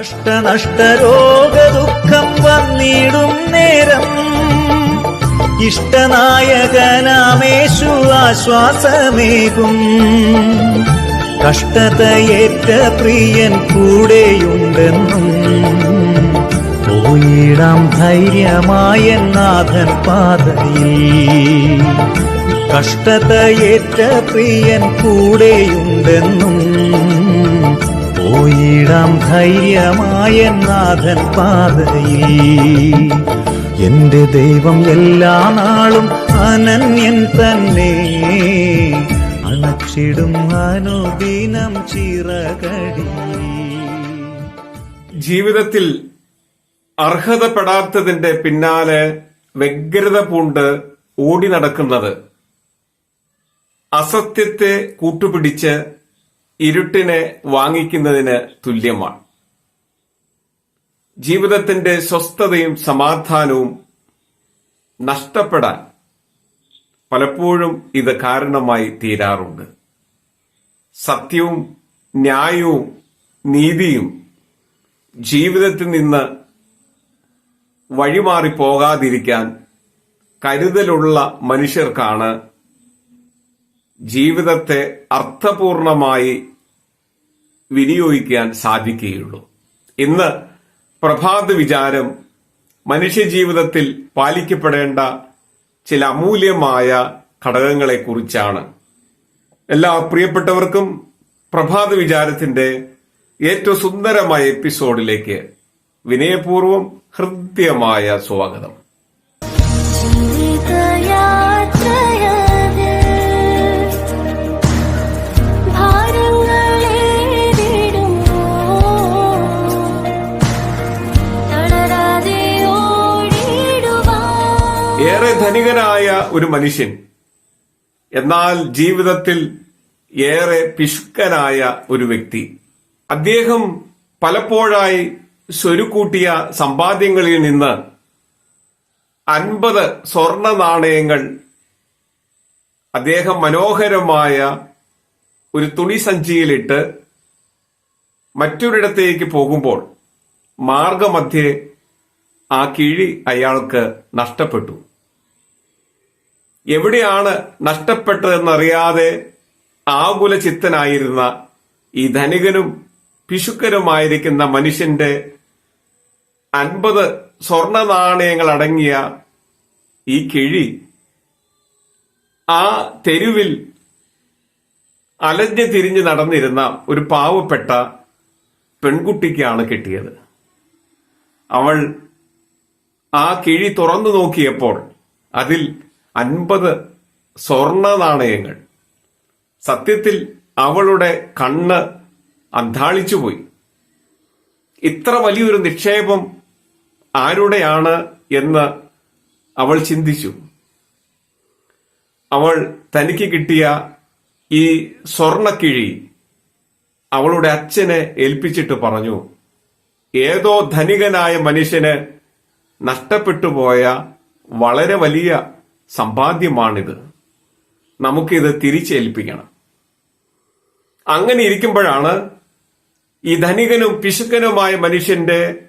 കഷ്ടനഷ്ടരോഗ ദുഃഖം വന്നിടും നേരം. ഇഷ്ടനായകനാമേശു ആശ്വാസമേകും. കഷ്ടതയേറ്റ പ്രിയൻ കൂടെയുണ്ടെന്നും. പോയിടാം ധൈര്യമായ നാഥൻ പാതയിൽ. കഷ്ടതയേറ്റ പ്രിയൻ കൂടെയുണ്ടെന്നും. പോയിടാം ധൈര്യമായ നാഥൻ പാതയിൽ. എന്റെ ദൈവം എല്ലാ നാളും അനന്യൻ തന്നെ. അണച്ചിടും അനുദിനം ചിറകടി. ജീവിതത്തിൽ അർഹതപ്പെടാത്തതിന്റെ പിന്നാലെ വ്യഗ്രത പൂണ്ട് ഓടി നടക്കുന്നത്. അസത്യത്തെ കൂട്ടുപിടിച്ച് ഇരുട്ടിനെ വാങ്ങിക്കുന്നതിന് തുല്യമാണ്. ജീവിതത്തിന്റെ സ്വസ്ഥതയും സമാധാനവും നഷ്ടപ്പെടാൻ പലപ്പോഴും ഇത് കാരണമായി തീരാറുണ്ട്. സത്യവും ന്യായവും നീതിയും ജീവിതത്തിൽ നിന്ന് വഴിമാറി പോകാതിരിക്കാൻ കരുതലുള്ള മനുഷ്യർക്കാണ് ജീവിതത്തെ അർത്ഥപൂർണമായി വിനിയോഗിക്കാൻ സാധിക്കുകയുള്ളൂ. ഇന്ന് പ്രഭാത വിചാരം മനുഷ്യജീവിതത്തിൽ പാലിക്കപ്പെടേണ്ട ചില അമൂല്യമായ ഘടകങ്ങളെക്കുറിച്ചാണ്. എല്ലാ പ്രിയപ്പെട്ടവർക്കും പ്രഭാത വിചാരത്തിന്റെ ഏറ്റവും സുന്ദരമായ എപ്പിസോഡിലേക്ക് വിനയപൂർവം ഹൃദ്യമായ സ്വാഗതം. ധനികനായ ഒരു മനുഷ്യൻ. എന്നാൽ ജീവിതത്തിൽ ഏറെ പിശുക്കനായ ഒരു വ്യക്തി. അദ്ദേഹം പലപ്പോഴായി സ്വരുക്കൂട്ടിയ സമ്പാദ്യങ്ങളിൽ നിന്ന് അൻപത് സ്വർണ നാണയങ്ങൾ അദ്ദേഹം മനോഹരമായ ഒരു തുണി സഞ്ചിയിലിട്ട് മറ്റൊരിടത്തേക്ക് പോകുമ്പോൾ മാർഗമധ്യേ ആ കിഴി അയാൾക്ക് നഷ്ടപ്പെട്ടു. എവിടെയാണ് നഷ്ടപ്പെട്ടതെന്നറിയാതെ ആകുല ചിത്തനായിരുന്ന ഈ ധനികനും പിശുക്കനുമായിരിക്കുന്ന മനുഷ്യന്റെ അൻപത് സ്വർണ നാണയങ്ങൾ അടങ്ങിയ ഈ കിഴി ആ തെരുവിൽ അലഞ്ഞു തിരിഞ്ഞ് നടന്നിരുന്ന ഒരു പാവപ്പെട്ട പെൺകുട്ടിക്കാണ് കിട്ടിയത്. അവൾ ആ കിഴി തുറന്നു നോക്കിയപ്പോൾ അതിൽ അൻപത് സ്വർണ നാണയങ്ങൾ. സത്യത്തിൽ അവളുടെ കണ്ണ് അന്ധാളിച്ചുപോയി ഇത്ര വലിയൊരു നിക്ഷേപം ആരുടെയാണ് എന്ന് അവൾ ചിന്തിച്ചു. അവൾ തനിക്ക് കിട്ടിയ ഈ സ്വർണക്കിഴി അവളുടെ അച്ഛനെ ഏൽപ്പിച്ചിട്ട് പറഞ്ഞു ഏതോ ധനികനായ മനുഷ്യന് നഷ്ടപ്പെട്ടു പോയ വളരെ വലിയ സമ്പാദ്യമാണിത്. നമുക്കിത് തിരിച്ചേൽപ്പിക്കണം. അങ്ങനെ ഇരിക്കുമ്പോഴാണ് ഈ ധനികനും പിശുക്കനുമായ മനുഷ്യന്റെ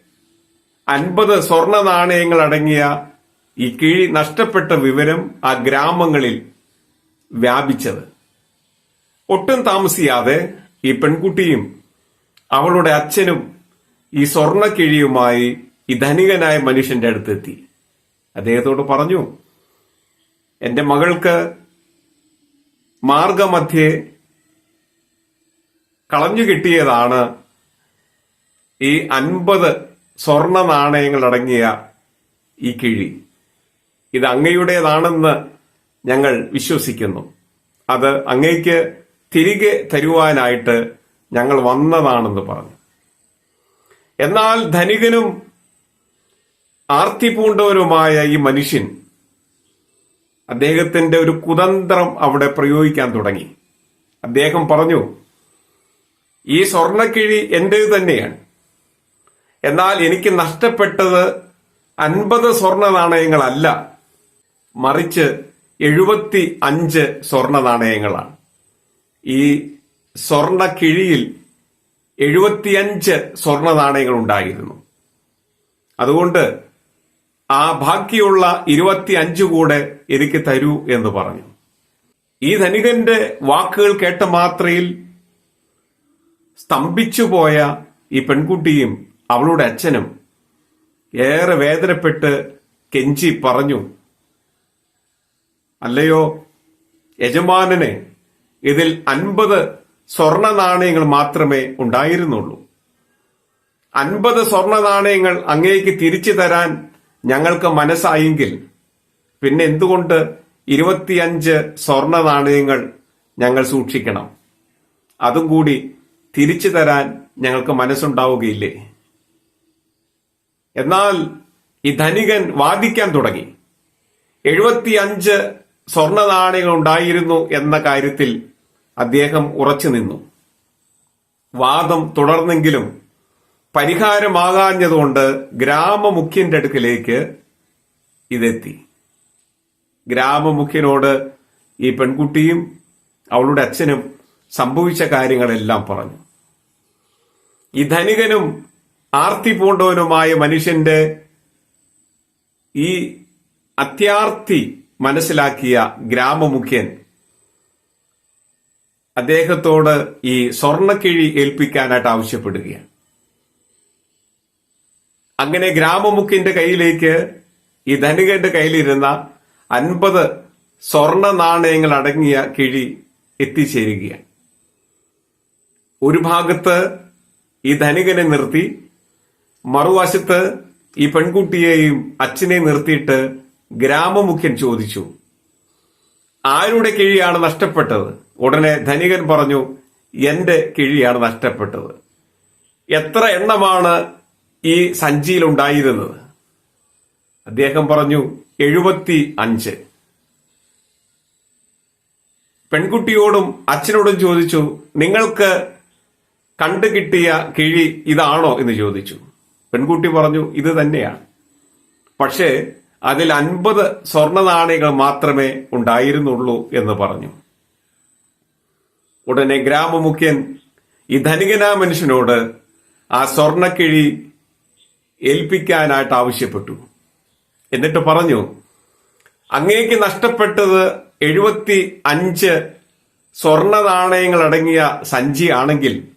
അൻപത് സ്വർണ നാണയങ്ങൾ അടങ്ങിയ ഈ കിഴി നഷ്ടപ്പെട്ട വിവരം ആ ഗ്രാമങ്ങളിൽ വ്യാപിച്ചത്. ഒട്ടും താമസിയാതെ ഈ പെൺകുട്ടിയും അവളുടെ അച്ഛനും ഈ സ്വർണ കിഴിയുമായി ഈ ധനികനായ മനുഷ്യന്റെ അടുത്തെത്തി. അദ്ദേഹത്തോട് പറഞ്ഞു എന്റെ മകൾക്ക് മാർഗമധ്യേ കളഞ്ഞു കിട്ടിയതാണ് ഈ അൻപത് സ്വർണ നാണയങ്ങൾ അടങ്ങിയ ഈ കിഴി. ഇത് അങ്ങയുടേതാണെന്ന് ഞങ്ങൾ വിശ്വസിക്കുന്നു. അത് അങ്ങയ്ക്ക് തിരികെ തരുവാനായിട്ട് ഞങ്ങൾ വന്നതാണെന്ന് പറഞ്ഞു. എന്നാൽ ധനികനും ആർത്തി പൂണ്ടവനുമായ ഈ മനുഷ്യൻ അദ്ദേഹത്തിന്റെ ഒരു കുതന്ത്രം അവിടെ പ്രയോഗിക്കാൻ തുടങ്ങി. അദ്ദേഹം പറഞ്ഞു ഈ സ്വർണക്കിഴി എന്റേത് തന്നെയാണ്. എന്നാൽ എനിക്ക് നഷ്ടപ്പെട്ടത് അൻപത് സ്വർണ നാണയങ്ങളല്ല. മറിച്ച് എഴുപത്തി അഞ്ച് സ്വർണ നാണയങ്ങളാണ്. ഈ സ്വർണ കിഴിയിൽ എഴുപത്തിയഞ്ച് സ്വർണ നാണയങ്ങൾ ഉണ്ടായിരുന്നു. അതുകൊണ്ട് ആ ബാക്കിയുള്ള ഇരുപത്തി അഞ്ച് കൂടെ എനിക്ക് തരൂ എന്ന് പറഞ്ഞു. ഈ ധനികന്റെ വാക്കുകൾ കേട്ട മാത്രയിൽ സ്തംഭിച്ചുപോയ ഈ പെൺകുട്ടിയും അവളുടെ അച്ഛനും ഏറെ വേദനപ്പെട്ട് കെഞ്ചി പറഞ്ഞു അല്ലയോ യജമാനനെ ഇതിൽ അൻപത് സ്വർണ നാണയങ്ങൾ മാത്രമേ ഉണ്ടായിരുന്നുള്ളൂ. അൻപത് സ്വർണ നാണയങ്ങൾ അങ്ങേക്ക് തിരിച്ചു തരാൻ ഞങ്ങൾക്ക് മനസ്സായെങ്കിൽ പിന്നെ എന്തുകൊണ്ട് ഇരുപത്തിയഞ്ച് സ്വർണ നാണയങ്ങൾ ഞങ്ങൾ സൂക്ഷിക്കണം? അതും കൂടി തിരിച്ചു തരാൻ ഞങ്ങൾക്ക് മനസ്സുണ്ടാവുകയില്ലേ? എന്നാൽ ഈ ധനികൻ വാദിക്കാൻ തുടങ്ങി. എഴുപത്തിയഞ്ച് സ്വർണ നാണയങ്ങൾ ഉണ്ടായിരുന്നു എന്ന കാര്യത്തിൽ അദ്ദേഹം ഉറച്ചു നിന്നു. വാദം തുടർന്നെങ്കിലും പരിഹാരമാകാഞ്ഞതുകൊണ്ട് ഗ്രാമമുഖ്യന്റെ അടുക്കിലേക്ക് ഇതെത്തി. ഗ്രാമമുഖ്യനോട് ഈ പെൺകുട്ടിയും അവളുടെ അച്ഛനും സംഭവിച്ച കാര്യങ്ങളെല്ലാം പറഞ്ഞു. ഈ ധനികനും ആർത്തി പൂണ്ടവനുമായ മനുഷ്യന്റെ ഈ അത്യാർത്തി മനസ്സിലാക്കിയ ഗ്രാമമുഖ്യൻ അദ്ദേഹത്തോട് ഈ സ്വർണക്കിഴി ഏൽപ്പിക്കാനായിട്ട് ആവശ്യപ്പെടുകയാണ്. അങ്ങനെ ഗ്രാമമുക്കിന്റെ കയ്യിലേക്ക് ഈ ധനികന്റെ കയ്യിലിരുന്ന അൻപത് സ്വർണ നാണയങ്ങൾ അടങ്ങിയ കിഴി എത്തിച്ചേരുകയാണ്. ഒരു ഭാഗത്ത് ഈ ധനികനെ നിർത്തി മറുവശത്ത് ഈ പെൺകുട്ടിയെയും അച്ഛനെ നിർത്തിയിട്ട് ഗ്രാമമുഖ്യൻ ചോദിച്ചു ആരുടെ കിഴിയാണ് നഷ്ടപ്പെട്ടത്? ഉടനെ ധനികൻ പറഞ്ഞു എന്റെ കിഴിയാണ് നഷ്ടപ്പെട്ടത്. എത്ര എണ്ണമാണ് ഈ സഞ്ചിയിൽ ഉണ്ടായിരുന്നത് അദ്ദേഹം പറഞ്ഞു എഴുപത്തി അഞ്ച് പെൺകുട്ടിയോടും അച്ഛനോടും ചോദിച്ചു നിങ്ങൾക്ക് കണ്ടു കിട്ടിയ കിഴി ഇതാണോ? എന്ന് ചോദിച്ചു. പെൺകുട്ടി പറഞ്ഞു ഇത് തന്നെയാണ്. പക്ഷേ അതിൽ അൻപത് സ്വർണ നാണയങ്ങൾ മാത്രമേ ഉണ്ടായിരുന്നുള്ളൂ എന്ന് പറഞ്ഞു. ഉടനെ ഗ്രാമമുഖ്യൻ ഈ ധനികനാ മനുഷ്യനോട് ആ സ്വർണക്കിഴി ഏൽപ്പിക്കാനായിട്ട് ആവശ്യപ്പെട്ടു. എന്നിട്ട് പറഞ്ഞു അങ്ങേക്ക് നഷ്ടപ്പെട്ടത് എഴുപത്തി അഞ്ച് സ്വർണ നാണയങ്ങൾ അടങ്ങിയ സഞ്ചി ആണെങ്കിൽ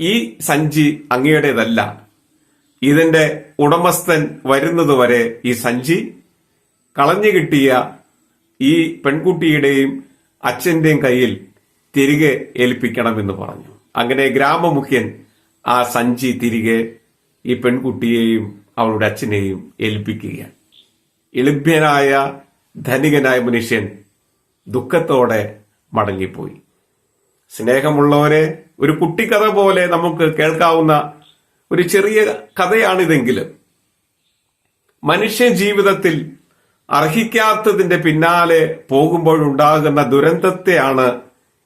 ഈ സഞ്ചി അങ്ങയുടേതല്ല. ഇതിന്റെ ഉടമസ്ഥൻ വരുന്നതുവരെ ഈ സഞ്ചി കളഞ്ഞു കിട്ടിയ ഈ പെൺകുട്ടിയുടെയും അച്ഛന്റെയും കയ്യിൽ തിരികെ ഏൽപ്പിക്കണമെന്ന് പറഞ്ഞു. അങ്ങനെ ഗ്രാമമുഖ്യൻ ആ സഞ്ചി തിരികെ ഈ പെൺകുട്ടിയെയും അവളുടെ അച്ഛനെയും ഏൽപ്പിക്കുകയാണ്. എളിഭ്യനായ ധനികനായ മനുഷ്യൻ ദുഃഖത്തോടെ മടങ്ങിപ്പോയി. സ്നേഹമുള്ളവരെ ഒരു കുട്ടിക്കഥ പോലെ നമുക്ക് കേൾക്കാവുന്ന ഒരു ചെറിയ കഥയാണിതെങ്കിലും മനുഷ്യ ജീവിതത്തിൽ അർഹിക്കാത്തതിന്റെ പിന്നാലെ പോകുമ്പോഴുണ്ടാകുന്ന ദുരന്തത്തെയാണ്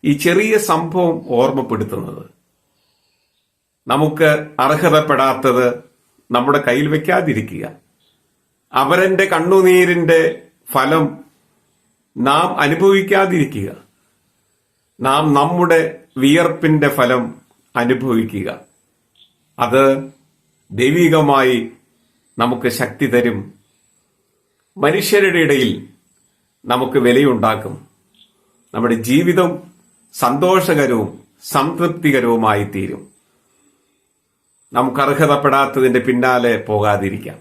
ഈ ചെറിയ സംഭവം ഓർമ്മപ്പെടുത്തുന്നത്. നമുക്ക് അർഹതപ്പെടാത്തത് നമ്മുടെ കയ്യിൽ വെക്കാതിരിക്കുക. അവരന്റെ കണ്ണുനീരിന്റെ ഫലം നാം അനുഭവിക്കാതിരിക്കുക. നാം നമ്മുടെ വിയർപ്പിന്റെ ഫലം അനുഭവിക്കുക. അത് ദൈവികമായി നമുക്ക് ശക്തി തരും. മനുഷ്യരുടെ ഇടയിൽ നമുക്ക് വിലയുണ്ടാക്കും. നമ്മുടെ ജീവിതം സന്തോഷകരവും സംതൃപ്തികരവുമായി തീരും നമുക്ക് അർഹതപ്പെടാത്തതിന്റെ പിന്നാലെ പോകാതിരിക്കാം.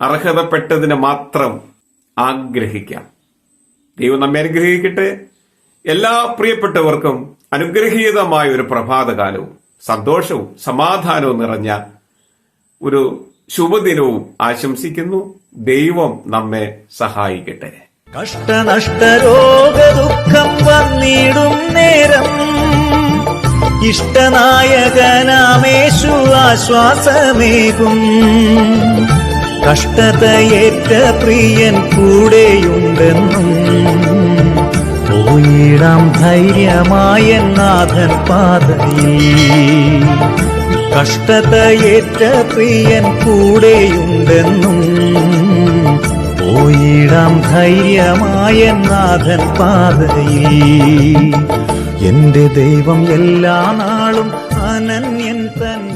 അർഹതപ്പെട്ടതിന് മാത്രം ആഗ്രഹിക്കാം. ദൈവം നമ്മെ അനുഗ്രഹിക്കട്ടെ. എല്ലാ പ്രിയപ്പെട്ടവർക്കും അനുഗ്രഹീതമായ ഒരു പ്രഭാതകാലവും സന്തോഷവും സമാധാനവും നിറഞ്ഞ ഒരു ശുഭദിനവും ആശംസിക്കുന്നു. ദൈവം നമ്മെ സഹായിക്കട്ടെ. കഷ്ടനഷ്ടരോഗ ദുഃഖം വന്നിടും നേരം. ഇഷ്ടനായകനാമേശു ആശ്വാസമേകും. കഷ്ടതയേറ്റ പ്രിയൻ കൂടെയുണ്ടെന്നും പോയിടാം ധൈര്യമായ നാഥൻ പാതയിൽ. കഷ്ടതയേറ്റ പ്രിയൻ കൂടെയുണ്ടെന്നും പോയിടാം ധൈര്യമായ നാഥൻ പാതയിൽ. എന്റെ ദൈവം എല്ലാ നാളും അനന്യൻ തന്നെ.